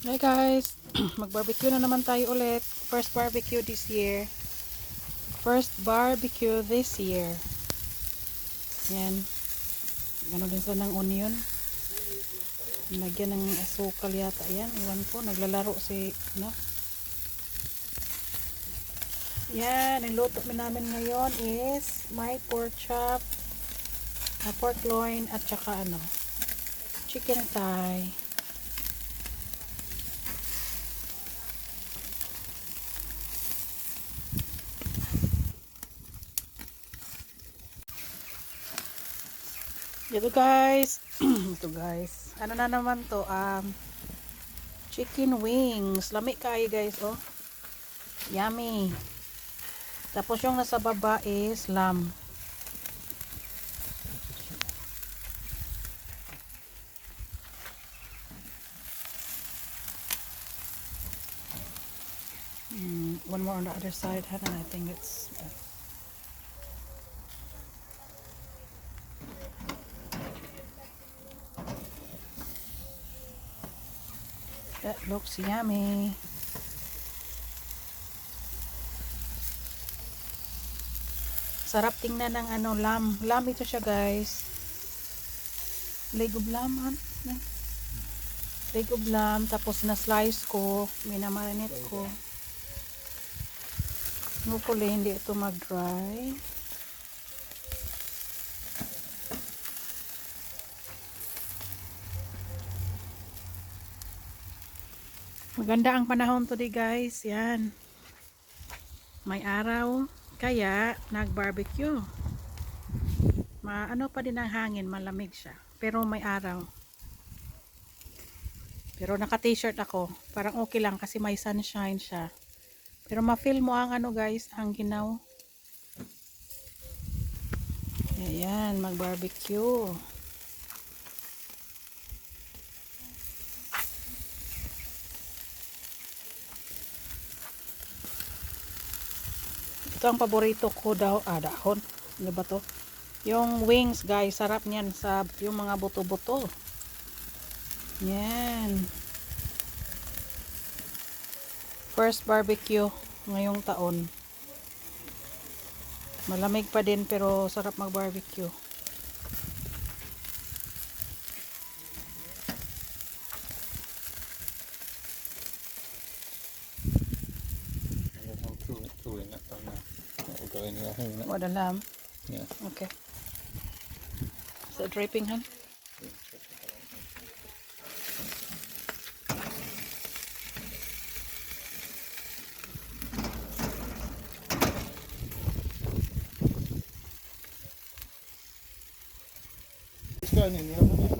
Hi guys, mag-barbecue na naman tayo ulit. First barbecue this year. First barbecue this year. Yan. Ano din sa ng onion. Lagyan ng asukal yata. Yan, iwan ko. Naglalaro si, ano. Yan, ang luto namin ngayon is my pork chop, na pork loin, at saka ano, chicken thigh. Ito guys. Ito guys. Ano na naman to? Um, chicken wings. Lami kayo guys, oh. Yummy. Tapos yung nasa baba is lamb. Mm, one more on the other side, and I think it's That looks yummy. Sarap tingnan ng ano, lamb. Lamb ito siya, guys. Leg of lamb, han? Leg of lamb. Tapos na-slice ko. Minamarinate ko. Hopefully, hindi ito mag-dry. Maganda ang panahon today guys. Yan. May araw. Kaya nag-barbecue. Ma ano pa din ang hangin, malamig siya. Pero may araw. Pero naka t-shirt ako. Parang okay lang kasi may sunshine siya. Pero ma-feel mo ang ano guys, ang ginaw. Ayan, mag-barbecue. Ito ang paborito ko daw, ah, dahon. Ano ba to? Yung wings, guys. Sarap niyan sa yung mga buto-buto. Yan. First barbecue ngayong taon. Malamig pa din pero sarap mag-barbecue. What a lamb. Yeah. Okay. Is that draping, hun? It's going in the oven.